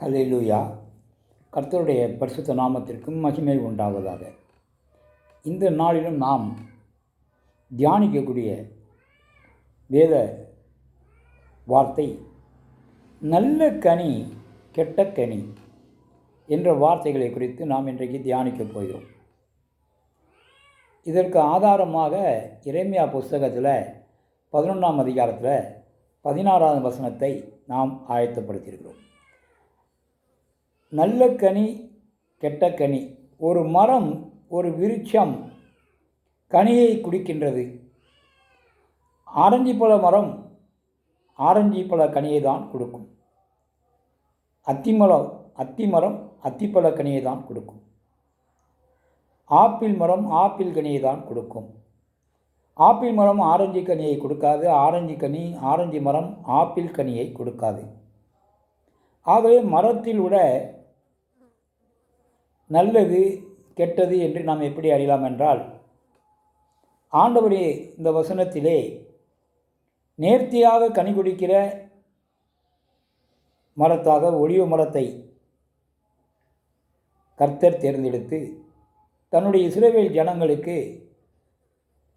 ஹalleluya கர்த்தருடைய பரிசுத்த நாமத்திற்கும் மகிமை உண்டாவதாக. இந்த நாளிலும் நாம் தியானிக்கக்கூடிய வேத வார்த்தை நல்ல கனி கெட்ட கனி என்ற வார்த்தைகளை குறித்து நாம் இன்றைக்கு தியானிக்கப் போகிறோம். இதற்கு ஆதாரமாக இறைமையா புஸ்தகத்தில் பதினொன்றாம் அதிகாரத்தில் பதினாறாவது வசனத்தை நாம் ஆயத்தப்படுத்தியிருக்கிறோம். நல்ல கனி கெட்ட கனி. ஒரு மரம் ஒரு விருட்சம் கனியை குடிக்கின்றது. ஆரஞ்சு பழ மரம் ஆரஞ்சு பழ கனியை தான் கொடுக்கும். அத்திமரம் அத்திமரம் அத்திப்பழ கனியை தான் கொடுக்கும். ஆப்பிள் மரம் ஆப்பிள் கனியை தான் கொடுக்கும். ஆப்பிள் மரம் ஆரஞ்சு கனியை கொடுக்காது. ஆரஞ்சு கனி ஆரஞ்சு மரம் ஆப்பிள் கனியை கொடுக்காது. ஆகவே மரத்தில் விட நல்லது கெட்டது என்று நாம் எப்படி அறியலாம் என்றால் ஆண்டவரே இந்த வசனத்திலே நேர்த்தியாக கனி குடிக்கிற மரத்தாக ஒளிவு மரத்தை கர்த்தர் தேர்ந்தெடுத்து தன்னுடைய இஸ்ரவேல் ஜனங்களுக்கு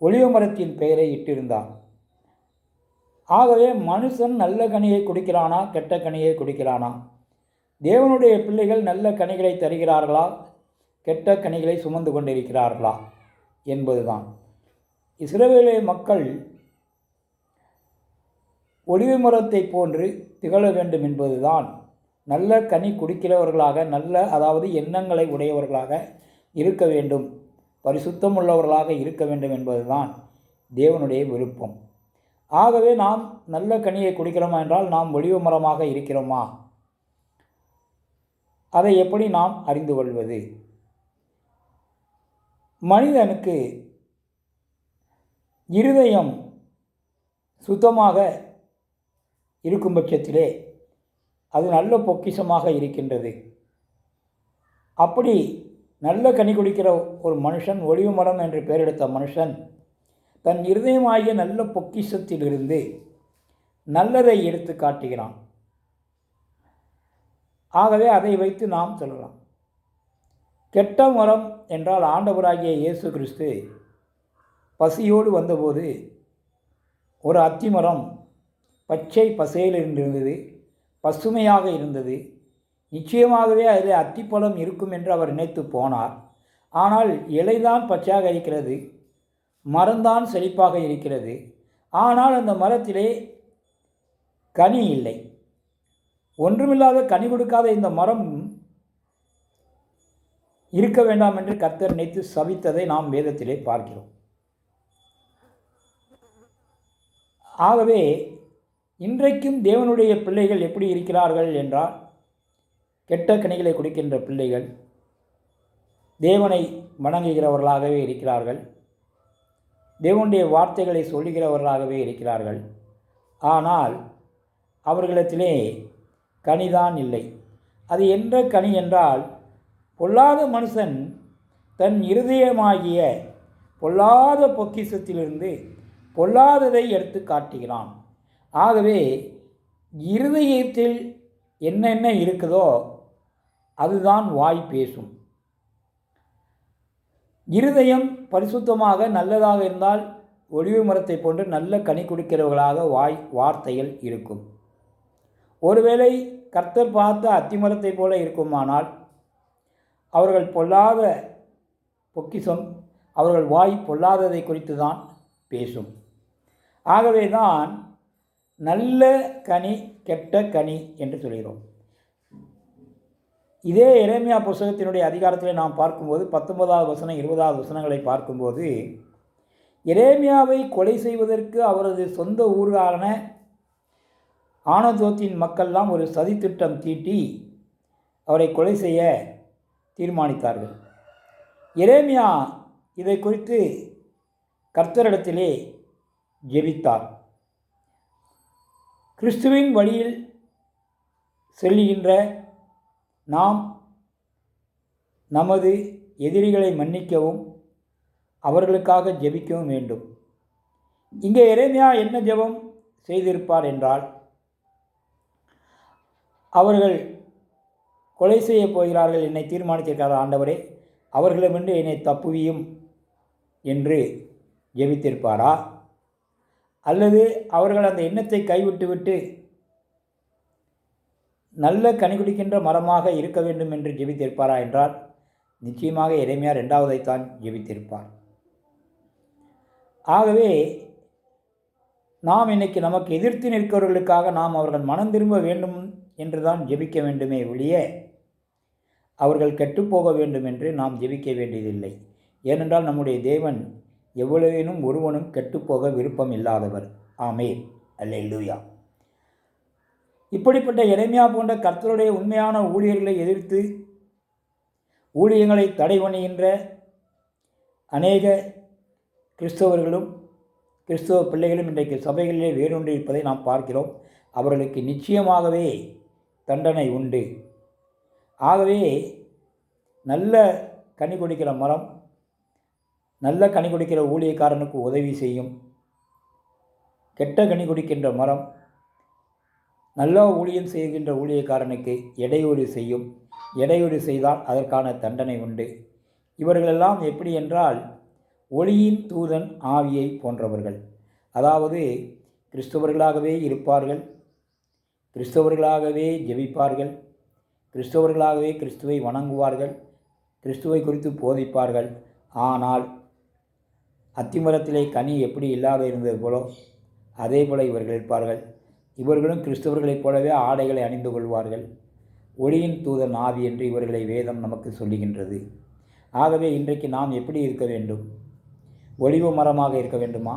ஒளிவு மரத்தின் பெயரை இட்டிருந்தார் ஆகவே மனுஷன் நல்ல கனியை குடிக்கிறானா கெட்ட கனியை குடிக்கிறானா? தேவனுடைய பிள்ளைகள் நல்ல கனிகளை தருகிறார்களா? கெட்ட கனிகளை சுமந்து கொண்டிருக்கிறார்களா? என்பதுதான். இஸ்ரவேலே மக்கள் ஒளிவு மரத்தை போன்று திகழ வேண்டும் என்பதுதான். நல்ல கனி குடிக்கிறவர்களாக நல்ல அதாவது எண்ணங்களை உடையவர்களாக இருக்க வேண்டும். பரிசுத்தம் உள்ளவர்களாக இருக்க வேண்டும் என்பதுதான் தேவனுடைய விருப்பம். ஆகவே நாம் நல்ல கனியை குடிக்கிறோமா என்றால் நாம் ஒளிவு மரமாக இருக்கிறோமா? அதை எப்படி நாம் அறிந்து கொள்வது? மனிதனுக்கு இருதயம் சுத்தமாக இருக்கும் பட்சத்திலே அது நல்ல பொக்கிஷமாக இருக்கின்றது. அப்படி நல்ல கனி குடிக்கிற ஒரு மனுஷன் ஒளிவு மரம் என்று பெயரெடுத்த மனுஷன் தன் இருதயமாகிய நல்ல பொக்கிஷத்திலிருந்து நல்லதை எடுத்து காட்டுகிறான். ஆகவே அதை வைத்து நாம் சொல்லலாம். கெட்ட மரம் என்றால் ஆண்டவராகிய இயேசு கிறிஸ்து பசியோடு வந்தபோது ஒரு அத்திமரம் பச்சை பசையில் இருந்தது பசுமையாக இருந்தது. நிச்சயமாகவே அதில் அத்திப்பழம் இருக்கும் என்று அவர் நினைத்து போனார். ஆனால் இலைதான் பச்சையாக இருக்கிறது மரம்தான் செழிப்பாக இருக்கிறது. ஆனால் அந்த மரத்திலே கனி இல்லை. ஒன்றுமில்லாத கனி கொடுக்காத இந்த மரம் இருக்க வேண்டாம் என்று கர்த்தர் நினைத்து சவித்ததை நாம் வேதத்திலே பார்க்கிறோம். ஆகவே இன்றைக்கும் தேவனுடைய பிள்ளைகள் எப்படி இருக்கிறார்கள் என்றால் கெட்ட கனிகளை கொடுக்கின்ற பிள்ளைகள் தேவனை வணங்குகிறவர்களாகவே இருக்கிறார்கள் தேவனுடைய வார்த்தைகளை சொல்லுகிறவர்களாகவே இருக்கிறார்கள். ஆனால் அவர்களிடத்திலே கனிதான் இல்லை. அது என்ற கனி என்றால் பொல்லாத மனுஷன் தன் இருதயமாகிய பொல்லாத பொக்கிசத்திலிருந்து பொல்லாததை எடுத்து காட்டுகிறான். ஆகவே இருதயத்தில் என்னென்ன இருக்குதோ அதுதான் வாய் பேசும். இருதயம் பரிசுத்தமாக நல்லதாக இருந்தால் ஒளிவு மரத்தை போன்று நல்ல கனி குடிக்கிறவர்களாக வாய் வார்த்தைகள் இருக்கும். ஒருவேளை கர்த்தர் பார்த்த அத்திமரத்தை போல இருக்குமானால் அவர்கள் பொல்லாத பொக்கிசம் அவர்கள் வாய் பொல்லாததை குறித்து தான் பேசும். ஆகவே தான் நல்ல கனி கெட்ட கனி என்று சொல்கிறோம். இதே இறைமையா புஸ்தகத்தினுடைய அதிகாரத்தில் நாம் பார்க்கும்போது பத்தொன்பதாவது வசனம் இருபதாவது வசனங்களை பார்க்கும்போது எரேமியாவை கொலை செய்வதற்கு அவரது சொந்த ஊரான ஆனந்தோத்தின் மக்கள்லாம் ஒரு சதித்திட்டம் தீட்டி அவரை கொலை செய்ய தீர்மானித்தார்கள். எரேமியா இதை குறித்து கர்த்தரிடத்திலே ஜெபித்தார். கிறிஸ்துவின் வழியில் செல்லுகின்ற நாம் நமது எதிரிகளை மன்னிக்கவும் அவர்களுக்காக ஜெபிக்கவும் வேண்டும். இங்கே இறைமையா என்ன ஜெபம் செய்திருப்பார் என்றால் அவர்கள் கொலை செய்ய போகிறார்கள் என்னை தீர்மானித்திருக்கிறார் ஆண்டவரே அவர்களிடமிருந்து என்னை தப்புவியும் என்று ஜெபித்திருப்பாரா? அல்லது அவர்கள் அந்த எண்ணத்தை கைவிட்டுவிட்டு நல்ல கனி குடிக்கின்ற மரமாக இருக்க வேண்டும் என்று ஜெபித்திருப்பாரா என்றால் நிச்சயமாக இறைமையார் இரண்டாவதைத்தான் ஜெபித்திருப்பார். ஆகவே நாம் இன்னைக்கு நமக்கு எதிர்த்து நிற்கிறவர்களுக்காக நாம் அவர்கள் மனம் திரும்ப வேண்டும் என்று தான் ஜெபிக்க வேண்டுமே ஒழிய அவர்கள் கெட்டுப்போக வேண்டும் என்று நாம் ஜெபிக்க வேண்டியதில்லை. ஏனென்றால் நம்முடைய தேவன் எவ்வளவேனும் ஒருவனும் கெட்டுப்போக விருப்பம் இல்லாதவர். ஆமே அல்லேலூயா. இப்படிப்பட்ட இறைமையா போன்ற கர்த்தருடைய உண்மையான ஊழியர்களை எதிர்த்து ஊழியங்களை தடை பண்ணுகின்ற அநேக கிறிஸ்தவர்களும் கிறிஸ்தவ பிள்ளைகளும் இன்றைக்கு சபைகளிலே வேரூன்றி இருப்பதை நாம் பார்க்கிறோம். அவர்களுக்கு நிச்சயமாகவே தண்டனை உண்டு. ஆகவே நல்ல கனி கொடுக்கிற மரம் நல்ல கனி கொடுக்கிற ஊழியக்காரனுக்கு உதவி செய்யும். கெட்ட கனி கொடுக்கின்ற மரம் நல்ல ஊழியம் செய்கின்ற ஊழியக்காரனுக்கு இடையூறு செய்யும். இடையூறு செய்தால் அதற்கான தண்டனை உண்டு. இவர்களெல்லாம் எப்படி என்றால் ஒளியின் தூதன் ஆவியை போன்றவர்கள். அதாவது கிறிஸ்தவர்களாகவே இருப்பார்கள் கிறிஸ்தவர்களாகவே ஜெபிப்பார்கள். கிறிஸ்தவர்களாகவே கிறிஸ்துவை வணங்குவார்கள். கிறிஸ்துவை குறித்து போதிப்பார்கள். ஆனால் அத்திமரத்திலே கனி எப்படி இல்லாத இருந்தது போலோ அதே போல இவர்கள் இருப்பார்கள். இவர்களும் கிறிஸ்தவர்களைப் போலவே ஆடைகளை அணிந்து கொள்வார்கள். ஒளியின் தூதன் ஆவி என்று இவர்களை வேதம் நமக்கு சொல்லுகின்றது. ஆகவே இன்றைக்கு நாம் எப்படி இருக்க வேண்டும்? ஒளிவு மரமாக இருக்க வேண்டுமா?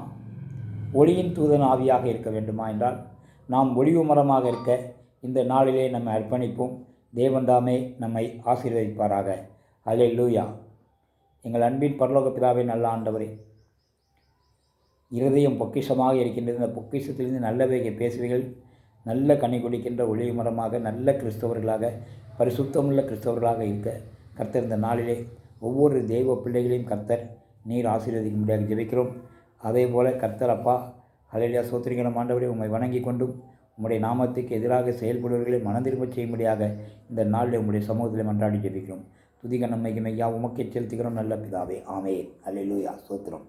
ஒளியின் தூதன் ஆவியாக இருக்க வேண்டுமா என்றால் நாம் ஒளிவு மரமாக இருக்க இந்த நாளிலே நம்மை அர்ப்பணிப்போம். தேவன்தாமே நம்மை ஆசீர்வதிப்பாராக. அலே லூயா எங்கள் அன்பின் பரலோக பிதாவே நல்ல ஆண்டவரே. இருதயம் பொக்கிஷமாக இருக்கின்றது. இந்த பொக்கிஷத்திலிருந்து நல்லவைகை பேசுவைகள் நல்ல கனி குடிக்கின்ற ஒளிவு மரமாக நல்ல கிறிஸ்தவர்களாக பரிசுத்தமுள்ள கிறிஸ்தவர்களாக இருக்க கர்த்தர் இந்த நாளிலே ஒவ்வொரு தெய்வ பிள்ளைகளையும் கர்த்தர் நீர் ஆசீர்வதிக்க முடியாது ஜெபிக்கிறோம். அதே போல் கர்த்தர் அப்பா அலையிலியா சோத்திரிகளும் ஆண்டவரை உம்மை வணங்கி கொண்டும் உம்முடைய நாமத்துக்கு எதிராக செயல்படுவர்களை மனதிரும்பச் செய்யும்படியாக இந்த நாளில் உம்முடைய சமூகத்தில் மன்றாடி ஜெபிக்கிறோம். துதிக நம்மைக்கு மையா உமக்கே செலுத்துகிறோம் நல்ல பிதாவே ஆமே அல்லேலூயா சோத்திரம்